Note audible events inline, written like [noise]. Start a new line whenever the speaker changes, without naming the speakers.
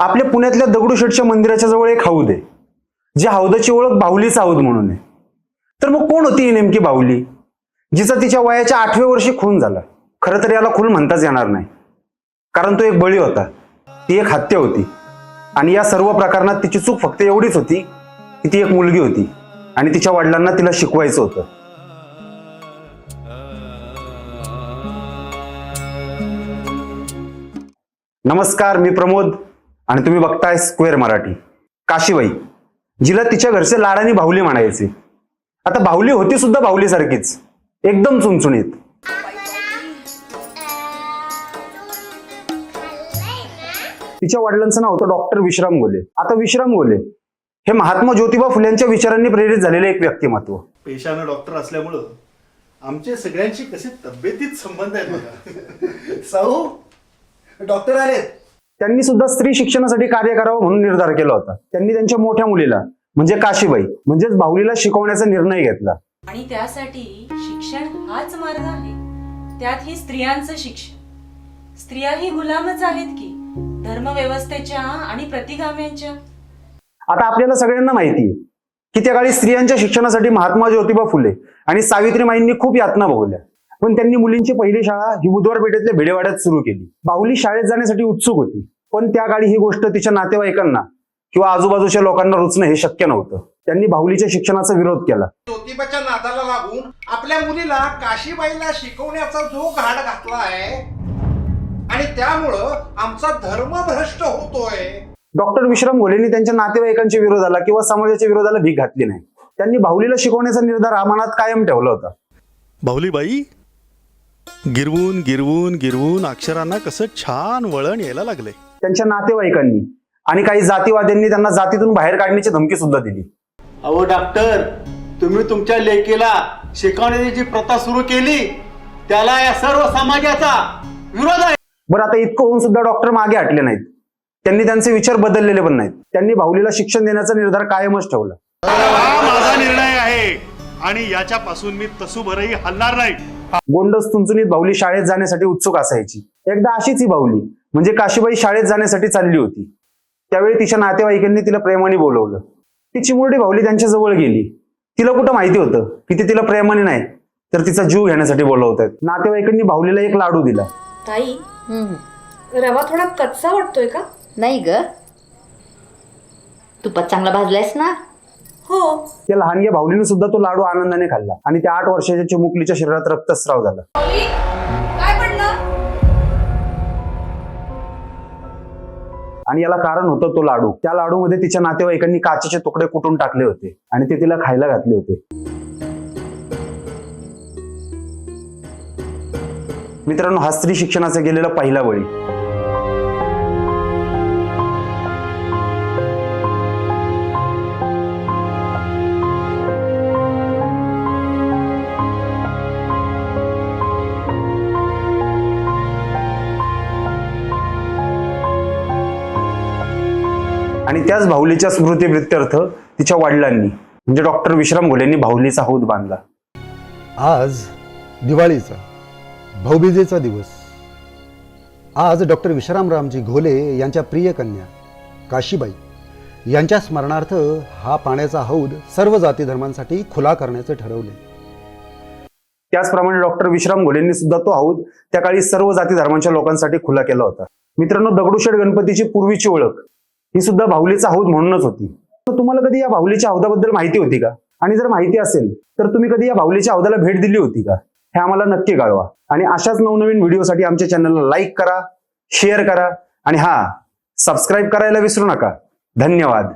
आपल्या पुण्यातल्या दगडूशेठच्या मंदिराच्या जवळ एक हौद आहे. जी हौदाची ओळख बाहुलीच हौद म्हणून आहे. तर मग कोण होती ही नेमकी बाहुली? जिचा तिच्या वयाच्या आठव्या वर्षी खून झाला. खरं तर याला खून म्हणताच येणार नाही. कारण तो एक बळी होता. ती एक हत्या होती. आणि या सर्व प्रकरणात तिची चूक फक्त एवढीच होती की ती एक मुलगी होती. आणि तिच्या वडिलांना तिला शिकवायचं होतं. नमस्कार मी प्रमोद. आणि तुम्ही बघताय स्क्वेअर मराठी. काशीबाई जिला तिच्या घरचे लाडानी बाहुली म्हणायचे. आता बाहुली होती सुद्धा बाहुलीसारखीच. एकदम चुणचुणीत. तिच्या वडिलांचं नाव होतं डॉक्टर विश्राम गोले. आता विश्राम गोले हे महात्मा ज्योतिबा फुल्यांच्या विचारांनी प्रेरित झालेले एक व्यक्तिमत्व.
पेशानं डॉक्टर असल्यामुळं आमचे सगळ्यांशी कसे तब्येतीत संबंध आहेत बघा. [laughs]
डॉक्टर आलेत.
त्यांनी सुद्धा स्त्री शिक्षणासाठी कार्य करावं म्हणून निर्धार केला होता. त्यांनी त्यांच्या मोठ्या मुलीला म्हणजे काशीबाई म्हणजेच बाहुलीला शिकवण्याचा निर्णय घेतला.
आणि त्यासाठी शिक्षण हाच मार्ग आहे. त्यात ही स्त्रियांचं शिक्षण. स्त्रियाही गुलामच आहेत की धर्मव्यवस्थेच्या आणि प्रतिगाम्यांच्या?
आता आपल्याला सगळ्यांना माहिती आहे की त्या काळी स्त्रियांच्या शिक्षणासाठी महात्मा ज्योतिबा फुले आणि सावित्रीमाईंनी खूप यातना भोगल्या. पण त्यांनी मुलींची पहिली शाळा ही बुधवार पेठेतल्या भिडेवाड्यात सुरू केली. बाहुली शाळेत जाण्यासाठी उत्सुक होती. पण त्या काळी ही गोष्ट तिच्या नातेवाईकांना किंवा आजूबाजूच्या लोकांना रुचणं हे शक्य नव्हतं. त्यांनी बाहुलीच्या शिक्षणाचा विरोध केला.
ज्योतिबाच्या नादाला लागून आपल्या मुलीला काशीबाईला शिकवण्याचा जो घाट घातला आहे आणि त्यामुळं आमचा धर्म भ्रष्ट होतोय.
डॉक्टर विश्राम घोलेंनी त्यांच्या नातेवाईकांच्या विरोधाला किंवा समाजाच्या विरोधाला भीक घातली नाही. त्यांनी बाहुलीला शिकवण्याचा निर्धार मनात कायम ठेवला होता.
बाहुलीबाई गिरवून गिरवून गिरवून अक्षरांना कसं छान वळण यायला लागले
त्यांच्या नातेवाईकांनी आणि काही जातीवाद्यांनी त्यांना जातीतून बाहेर काढण्याची धमकी सुद्धा दिली.
अहो डॉक्टर तुम्ही तुमच्या लेकीला शिकवण्याची जी प्रथा सुरू केली त्याला या सर्व समाजाचा विरोध आहे.
बरं आता इतकं होऊन सुद्धा डॉक्टर मागे हटले नाहीत. त्यांनी त्यांचे विचार बदललेले पण नाहीत. त्यांनी बाहुलीला शिक्षण देण्याचा निर्धार कायमच ठेवला.
हा माझा निर्णय आहे आणि याच्यापासून मी तसूभरही हलणार नाही.
गोंडस तुंचुनीत बाहुली शाळेत जाण्यासाठी उत्सुक असायची. एकदा अशीच ही बाहुली म्हणजे काशीबाई शाळेत जाण्यासाठी चालली होती. त्यावेळी तिच्या नातेवाईकांनी तिला प्रेमाने बोलवलं. ती चिमुरडी बाहुली त्यांच्या जवळ गेली. तिला कुठं माहिती होतं? की ते तिला प्रेमाने नाही तर तिचा जीव घेण्यासाठी बोलवत आहेत नातेवाईकांनी बाहुलीला एक लाडू दिला.
ताई. रवा थोडा कच्चा वाटतोय का?
नाही ग. तुपात चांगला भाजलायस ना?
हो.
त्या लहानग्या बाहुलीने सुद्धा तो लाडू आनंदाने खाल्ला. आणि त्या आठ वर्षाच्या चिमुकलीच्या शरीरात रक्तस्राव झाला.
काय पडलं
आणि याला कारण होतं तो लाडू. त्या लाडूमध्ये तिच्या नातेवाईकांनी काचेचे तुकडे कुटून टाकले होते. आणि ते तिला खायला घातले होते. मित्रांनो हा स्त्री शिक्षणाचा गेलेला पहिला बळी आणि त्याच बाहुलीच्या स्मृतीप्रित्यर्थ तिच्या वडिलांनी म्हणजे डॉक्टर विश्राम घोलेंनी बाहुलीचा हौद बांधला.
आज दिवाळीचा भाऊबीजेचा दिवस. आज डॉक्टर विश्रामरामजी घोले यांच्या प्रिय कन्या काशीबाई यांच्या स्मरणार्थ हा पाण्याचा हौद सर्व जाती धर्मांसाठी खुला करण्याचे ठरवले.
त्याचप्रमाणे डॉक्टर विश्राम घोलेंनी सुद्धा तो हौद त्या काळी सर्व जाती धर्मांच्या लोकांसाठी खुला केला होता. मित्रांनो दगडूशेठ गणपतीची पूर्वीची ओळख. ही सुद्धा बाहुलीचा हौद म्हणूनच होती. तर तुम्हाला कधी या बाहुलीच्या हौदाबद्दल माहिती होती का? आणि जर माहिती असेल तर तुम्ही कधी या बाहुलीच्या हौदाला भेट दिली होती का? हे आम्हाला नक्की कळवा. आणि अशाच नवनवीन व्हिडिओसाठी आमच्या चॅनलला लाईक करा शेअर करा आणि हा सबस्क्राईब करायला विसरू नका. धन्यवाद.